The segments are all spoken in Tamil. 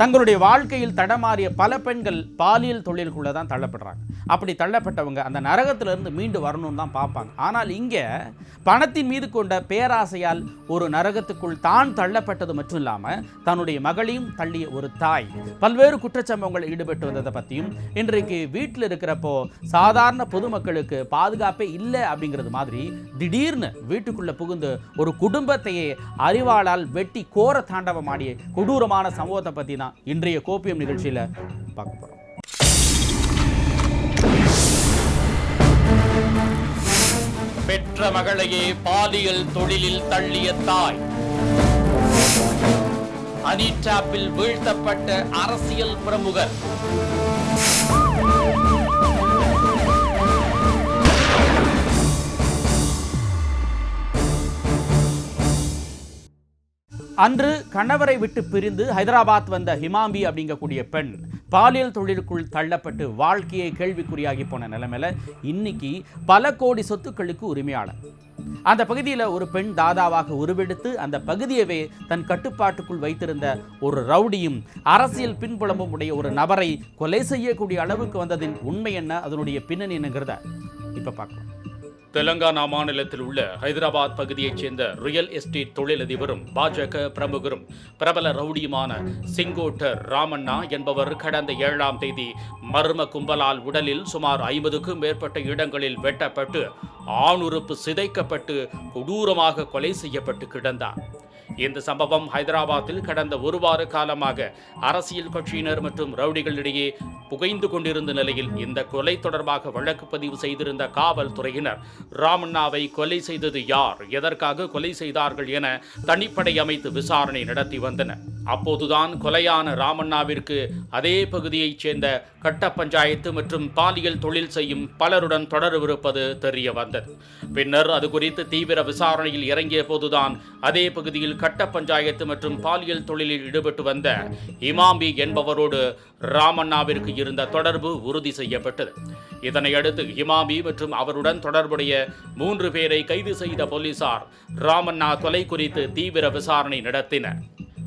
தங்களுடைய வாழ்க்கையில் தடமாறிய பல பெண்கள் பாலியல் தொழிலுக்குள்ளே தான் தள்ளப்படுறாங்க. அப்படி தள்ளப்பட்டவங்க அந்த நரகத்திலிருந்து மீண்டு வரணும்னு தான் பார்ப்பாங்க. ஆனால் இங்கே பணத்தின் மீது கொண்ட பேராசையால் ஒரு நரகத்துக்குள் தான் தள்ளப்பட்டது மட்டும் இல்லாமல் தன்னுடைய மகளையும் தள்ளிய ஒரு தாய். பல்வேறு குற்றச்சம்பவங்கள் ஈடுபட்டு வந்ததை பற்றியும் இன்றைக்கு வீட்டில் இருக்கிறப்போ சாதாரண பொதுமக்களுக்கு பாதுகாப்பே இல்லை அப்படிங்கிறது மாதிரி திடீர்னு வீட்டுக்குள்ளே புகுந்து ஒரு குடும்பத்தையே அறிவாளால் வெட்டி கோர தாண்டவமாடிய கொடூரமான சம்பவத்தை பற்றி தான் இன்றைய கோப்பியம் நிகழ்ச்சியில் பார்க்க போகிறோம் பெற்ற மகளையே பாலியல் தொழிலில் தள்ளிய தாய். அனிட்ராப்பில் வீழ்த்தப்பட்ட அரசியல் பிரமுகர். அன்று கணவரை விட்டு பிரிந்து ஹைதராபாத் வந்த ஹிமாம்பி அப்படிங்கக்கூடிய பெண் பாலியல் தொழிலுக்குள் தள்ளப்பட்டு வாழ்க்கையை கேள்விக்குறியாகி போன நிலைமையில இன்னைக்கு பல கோடி சொத்துக்களுக்கு உரிமையாளர். அந்த பகுதியில் ஒரு பெண் தாதாவாக உருவெடுத்து அந்த பகுதியவே தன் கட்டுப்பாட்டுக்குள் வைத்திருந்த ஒரு ரவுடியும் அரசியல் பின்புலமும் உடைய ஒரு நபரை கொலை செய்யக்கூடிய அளவுக்கு வந்ததின் உண்மை என்ன? அதனுடைய பின்னணி என்னங்கிறத இப்போ பார்க்கலாம். தெலங்கானா மாநிலத்தில் உள்ள ஹைதராபாத் பகுதியைச் சேர்ந்த ரியல் எஸ்டேட் தொழிலதிபரும் பாஜக பிரமுகரும் பிரபல ரவுடியுமான சிங்கோட்டர் ராமண்ணா என்பவர் கடந்த ஏழாம் தேதி மர்ம கும்பலால் உடலில் சுமார் ஐம்பதுக்கும் மேற்பட்ட இடங்களில் வெட்டப்பட்டு ஆணுறுப்பு சிதைக்கப்பட்டு கொடூரமாக கொலை செய்யப்பட்டு கிடந்தார். இந்த சம்பவம் ஹைதராபாத்தில் கடந்த ஒரு வார காலமாக அரசியல் கட்சியினர் மற்றும் ரவுடிகளிடையே புகைந்து கொண்டிருந்த நிலையில் இந்த கொலை தொடர்பாக வழக்கு பதிவு செய்திருந்த காவல்துறையினர் ராமண்ணாவை கொலை செய்தது யார்? எதற்காக கொலை செய்தார்கள் என தனிப்படை அமைத்து விசாரணை நடத்தி வந்தனர். அப்போதுதான் கொலையான ராமண்ணாவிற்கு அதே பகுதியைச் சேர்ந்த கட்ட பஞ்சாயத்து மற்றும் பாலியல் தொழில் செய்யும் பலருடன் தொடர்பிருப்பது தெரிய வந்தது பின்னர் அது குறித்து தீவிர விசாரணையில் இறங்கிய போதுதான் அதே பகுதியில் கட்ட பஞ்சாயத்து மற்றும் பாலியல் தொழிலில் ஈடுபட்டு வந்த இமாம்பி என்பவரோடு ராமண்ணாவிற்கு இருந்த தொடர்பு உறுதி செய்யப்பட்டது. இதனையடுத்து இமாமி மற்றும் அவருடன் தொடர்புடைய மூன்று பேரை கைது செய்த போலீசார் ராமண்ணா கொலை குறித்து தீவிர விசாரணை நடத்தினர்.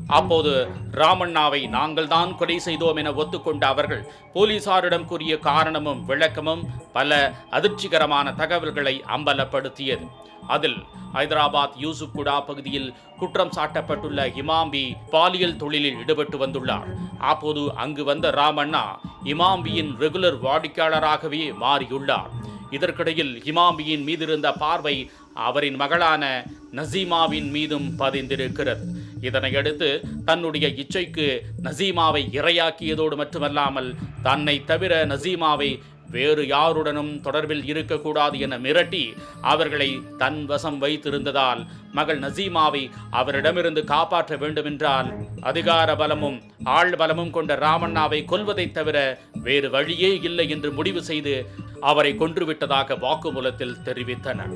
அப்போது ராமண்ணாவை நாங்கள் தான் கொலை செய்தோம் என ஒத்துக்கொண்ட அவர்கள் போலீசாரிடம் கூறிய காரணமும் விளக்கமும் பல அதிர்ச்சிகரமான தகவல்களை அம்பலப்படுத்தியது. அதில் ஹைதராபாத் யூசுப்குடா பகுதியில் குற்றம் சாட்டப்பட்டுள்ள இமாம்பி பாலியல் தொழிலில் ஈடுபட்டு வந்துள்ளார். அப்போது அங்கு வந்த ராமண்ணா இமாம்பியின் ரெகுலர் வாடிக்கையாளராகவே மாறியுள்ளார். இதற்கிடையில் இமாம்பியின் மீதிருந்த பார்வை அவரின் மகளான நசீமாவின் மீதும் பதிந்திருக்கிறது. இதனையடுத்து தன்னுடைய இச்சைக்கு நசீமாவை இரையாக்கியதோடு மட்டுமல்லாமல் தன்னை தவிர நசீமாவை வேறு யாருடனும் தொடர்பில் இருக்கக்கூடாது என மிரட்டி அவர்களை தன் வசம் வைத்திருந்ததால் மகள் நசீமாவை அவரிடமிருந்து காப்பாற்ற வேண்டுமென்றால் அதிகார பலமும் ஆள் பலமும் கொண்ட ராமண்ணாவை கொல்வதைத் தவிர வேறு வழியே இல்லை என்று முடிவு செய்து அவரை கொன்றுவிட்டதாக வாக்குமூலத்தில் தெரிவித்தனர்.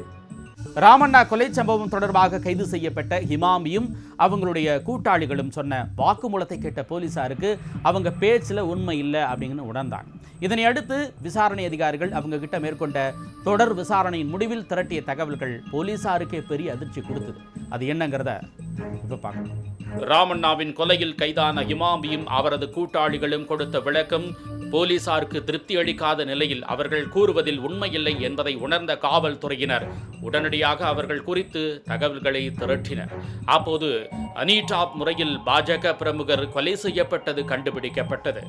ராமண்ணா கொலை சம்பவம் தொடர்பாக கைது செய்யப்பட்ட ஹிமாமியும் அவங்களுடைய கூட்டாளிகளும் சொன்ன வாக்குமூலத்தை கேட்ட போலீசாருக்கு அவங்க பேச்சில் உண்மை இல்லை அப்படின்னு உணர்ந்தாங்க இதனை அடுத்து விசாரணை அதிகாரிகள் அவங்க கிட்ட மேற்கொண்ட தொடர் விசாரணையின் முடிவில் திரட்டிய தகவல்கள் போலீசாருக்கே பெரிய அதிர்ச்சி கொடுத்தது. அது என்னங்கிறத இப்போ பார்க்கணும் ராமண்ணாவின் கொலையில் கைதான இமாமியும் அவரது கூட்டாளிகளும் கொடுத்த விளக்கம் போலீசாருக்கு திருப்தி அளிக்காத நிலையில் அவர்கள் கூறுவதில் உண்மையில்லை என்பதை உணர்ந்த காவல்துறையினர் உடனடியாக அவர்கள் குறித்து தகவல்களை திரட்டினர். அப்போது அனீடாப் முறையில் பாஜக பிரமுகர் கொலை செய்யப்பட்டது கண்டுபிடிக்கப்பட்டது.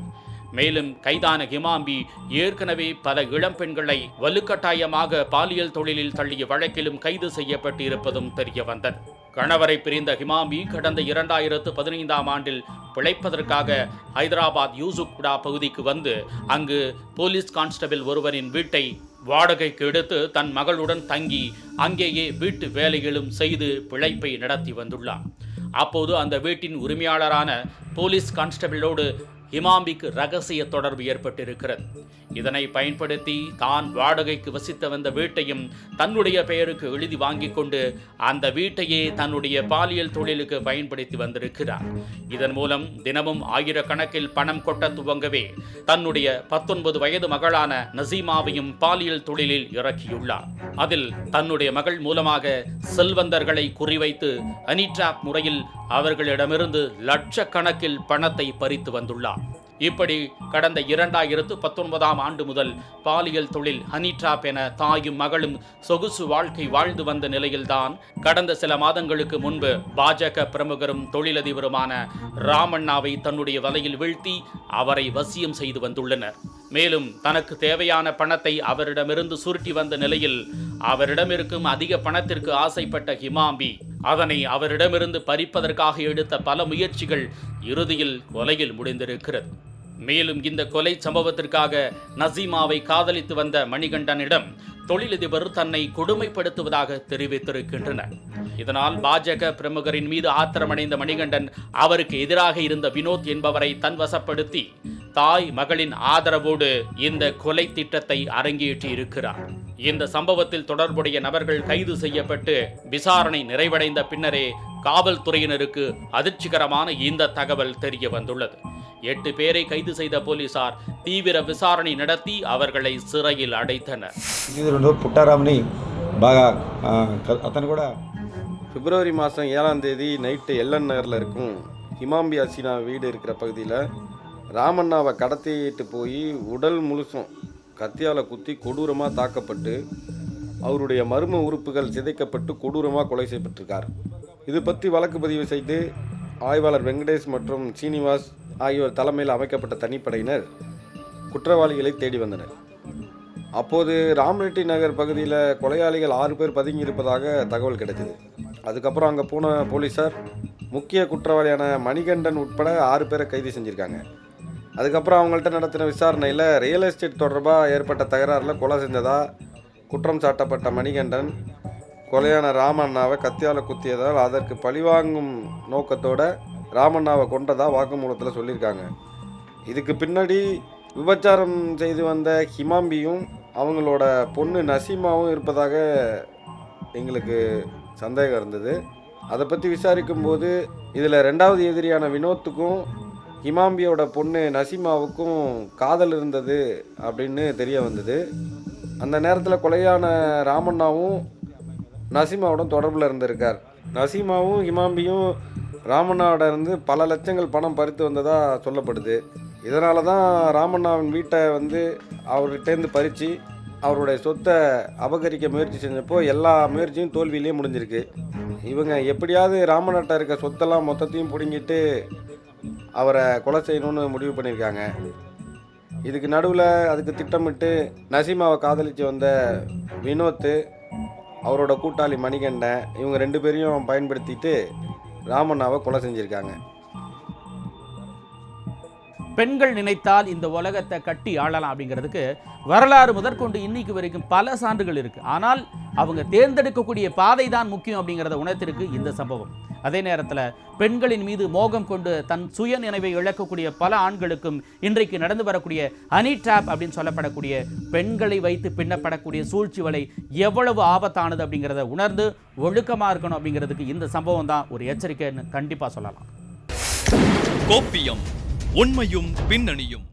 மேலும் கைதான ஹிமாம்பி ஏற்கனவே பல இளம் பெண்களை வலுக்கட்டாயமாக பாலியல் தொழிலில் தள்ளிய வழக்கிலும் கைது செய்யப்பட்டு இருப்பதும் தெரிய வந்தது கணவரை பிரிந்த ஹிமாமி கடந்த இரண்டாயிரத்து பதினைந்தாம் ஆண்டில் பிழைப்பதற்காக ஹைதராபாத் யூசுப்குடா பகுதிக்கு வந்து அங்கு போலீஸ் கான்ஸ்டபிள் ஒருவரின் வீட்டை வாடகைக்கு எடுத்து தன் மகளுடன் தங்கி அங்கேயே வீட்டு வேலைகளும் செய்து பிழைப்பை நடத்தி வந்துள்ளார். அப்போது அந்த வீட்டின் உரிமையாளரான போலீஸ் கான்ஸ்டபிளோடு ஹிமாம்பிக்கு ரகசிய தொடர்பு ஏற்பட்டிருக்கிறது. இதனை பயன்படுத்தி தான் வாடகைக்கு வசித்து வந்த வீட்டையும் தன்னுடைய பெயருக்கு எழுதி வாங்கி கொண்டு அந்த வீட்டையே தன்னுடைய பாலியல் தொழிலுக்கு பயன்படுத்தி வந்திருக்கிறார். இதன் மூலம் தினமும் ஆயிரக்கணக்கில் பணம் கொட்ட துவங்கவே தன்னுடைய பத்தொன்பது வயது மகளான நசீமாவையும் பாலியல் தொழிலில் இறக்கியுள்ளார். அதில் தன்னுடைய மகள் மூலமாக செல்வந்தர்களை குறிவைத்து அனிட்ராப் முறையில் அவர்களிடமிருந்து லட்சக்கணக்கில் பணத்தை பறித்து வந்துள்ளார். இப்படி கடந்த இரண்டாயிரத்து பத்தொன்பதாம் ஆண்டு முதல் பாலியல் தொழில் ஹனிட்ராப் என தாயும் மகளும் சொகுசு வாழ்க்கை வாழ்ந்து வந்த நிலையில்தான் கடந்த சில மாதங்களுக்கு முன்பு பாஜக பிரமுகரும் தொழிலதிபருமான ராமண்ணாவை தன்னுடைய வலையில் வீழ்த்தி அவரை வசியம் செய்து வந்துள்ளனர். மேலும் தனக்கு தேவையான பணத்தை அவரிடமிருந்து சுருட்டி வந்த நிலையில் அவரிடம் இருக்கும் அதிக பணத்திற்கு ஆசைப்பட்ட ஹிமாம்பி அதனை அவரிடமிருந்து பறிப்பதற்காக எடுத்த பல முயற்சிகள் இறுதியில் கொலையில் முடிந்திருக்கிறது. மேலும் இந்த கொலை சம்பவத்திற்காக நசீமாவை காதலித்து வந்த மணிகண்டனிடம் தொழிலதிபர் தன்னை கொடுமைப்படுத்துவதாக தெரிவித்திருக்கின்றனர் இதனால் பாஜக பிரமுகரின் மீது ஆத்திரமடைந்த மணிகண்டன் அவருக்கு எதிராக இருந்த வினோத் என்பவரை தன்வசப்படுத்தி தாய் மகளின் ஆதரவோடு இந்த கொலை திட்டத்தை அரங்கேற்றி இருக்கிறார் இந்த சம்பவத்தில் தொடர்புடைய நபர்கள் கைது செய்யப்பட்டு விசாரணை நிறைவடைந்த பின்னரே காவல்துறையினருக்கு அதிர்ச்சிகரமான இந்த தகவல் தெரிய வந்துள்ளது. எட்டு பேரை கைது செய்த போலீசார் தீவிர விசாரணை நடத்தி அவர்களை சிறையில் அடைத்தனர். புட்டாராமணி బాగా అతను కూడా பிப்ரவரி மாதம் ஏழாம் தேதி நைட்டு எல்லன் நகரில் இருக்கும் ஹிமாம்பி அசினா வீடு இருக்கிற பகுதியில் ராமண்ணாவை கடத்திட்டு போய் உடல் முழுசும் கத்தியால் குத்தி கொடூரமாக தாக்கப்பட்டு அவருடைய மர்ம உறுப்புகள் சிதைக்கப்பட்டு கொடூரமாக கொலை செய்யப்பட்டிருக்கார். இது பற்றி வழக்கு பதிவு செய்து ஆய்வாளர் வெங்கடேஷ் மற்றும் சீனிவாஸ் ஆகியோர் தலைமையில் அமைக்கப்பட்ட தனிப்படையினர் குற்றவாளிகளை தேடி வந்தனர். அப்போது ராம்ரெட்டி நகர் பகுதியில் கொலையாளிகள் ஆறு பேர் பதுங்கி இருப்பதாக தகவல் கிடைச்சது அதுக்கப்புறம் அங்கே போன போலீஸார் முக்கிய குற்றவாளியான மணிகண்டன் உட்பட ஆறு பேரை கைது செஞ்சுருக்காங்க. அதுக்கப்புறம் அவங்கள்ட்ட நடத்தின விசாரணையில் ரியல் எஸ்டேட் தொடர்பாக ஏற்பட்ட தகராறில் கொலை செஞ்சதா குற்றம் சாட்டப்பட்ட மணிகண்டன் கொலையான ராமண்ணாவை கத்தியால் குத்தியதால் அதற்கு பழிவாங்கும் நோக்கத்தோட ராமண்ணாவை கொண்டதாக வாக்குமூலத்தில் சொல்லியிருக்காங்க. இதுக்கு பின்னாடி விபச்சாரம் செய்து வந்த ஹிமாம்பியும் அவங்களோட பொண்ணு நசீமாவும் இருப்பதாக எங்களுக்கு சந்தேகம் இருந்தது. அதை பற்றி விசாரிக்கும்போது இதில் ரெண்டாவது எதிரியான வினோத்துக்கும் ஹிமாம்பியோட பொண்ணு நசீமாவுக்கும் காதல் இருந்தது அப்படின்னு தெரிய வந்தது. அந்த நேரத்தில் கொலையான ராமண்ணாவும் நசீமாவோட தொடர்பில் இருந்திருக்கார். நசீமாவும் ஹிமாம்பியும் ராமண்ணாவோட இருந்து பல லட்சங்கள் பணம் பறித்து வந்ததாக சொல்லப்படுது. இதனால தான் ராமண்ணாவின் வீட்டை வந்து அவர்கிட்டேருந்து பறித்து அவருடைய சொத்தை அபகரிக்க முயற்சி செஞ்சப்போ எல்லா முயற்சியும் தோல்வியிலே முடிஞ்சிருக்கு. இவங்க எப்படியாவது ராமநாட்டை இருக்க சொத்தெல்லாம் மொத்தத்தையும் பிடுங்கிட்டு அவரை கொலை செய்யணும்னு முடிவு பண்ணியிருக்காங்க. இதுக்கு நடுவில் அதுக்கு திட்டமிட்டு நசீமாவை காதலித்து வந்த வினோத்து அவரோட கூட்டாளி மணிகண்டன் இவங்க ரெண்டு பேரையும் பயன்படுத்திட்டு ராமண்ணாவை கொலை செஞ்சுருக்காங்க. பெண்கள் நினைத்தால் இந்த உலகத்தை கட்டி ஆளலாம் அப்படிங்கிறதுக்கு வரலாறு முதற்கொண்டு இன்னைக்கு வரைக்கும் பல சான்றுகள் இருக்கு. ஆனால் அவங்க தேர்ந்தெடுக்கக்கூடிய பாதை தான் முக்கியம் அப்படிங்கிறத உணர்த்திருக்கு இந்த சம்பவம். அதே நேரத்தில் பெண்களின் மீது மோகம் கொண்டு தன் சுய நினைவை இழக்கக்கூடிய பல ஆண்களுக்கும் இன்றைக்கு நடந்து வரக்கூடிய அனி டிராப் அப்படின்னு சொல்லப்படக்கூடிய பெண்களை வைத்து பின்னப்படக்கூடிய சூழ்ச்சி வலை எவ்வளவு ஆபத்தானது அப்படிங்கிறத உணர்ந்து ஒழுக்கமாக இருக்கணும் அப்படிங்கிறதுக்கு இந்த சம்பவம் தான் ஒரு எச்சரிக்கைன்னு கண்டிப்பாக சொல்லலாம். கோப்பியம் உண்மையும் பின்னணியும்.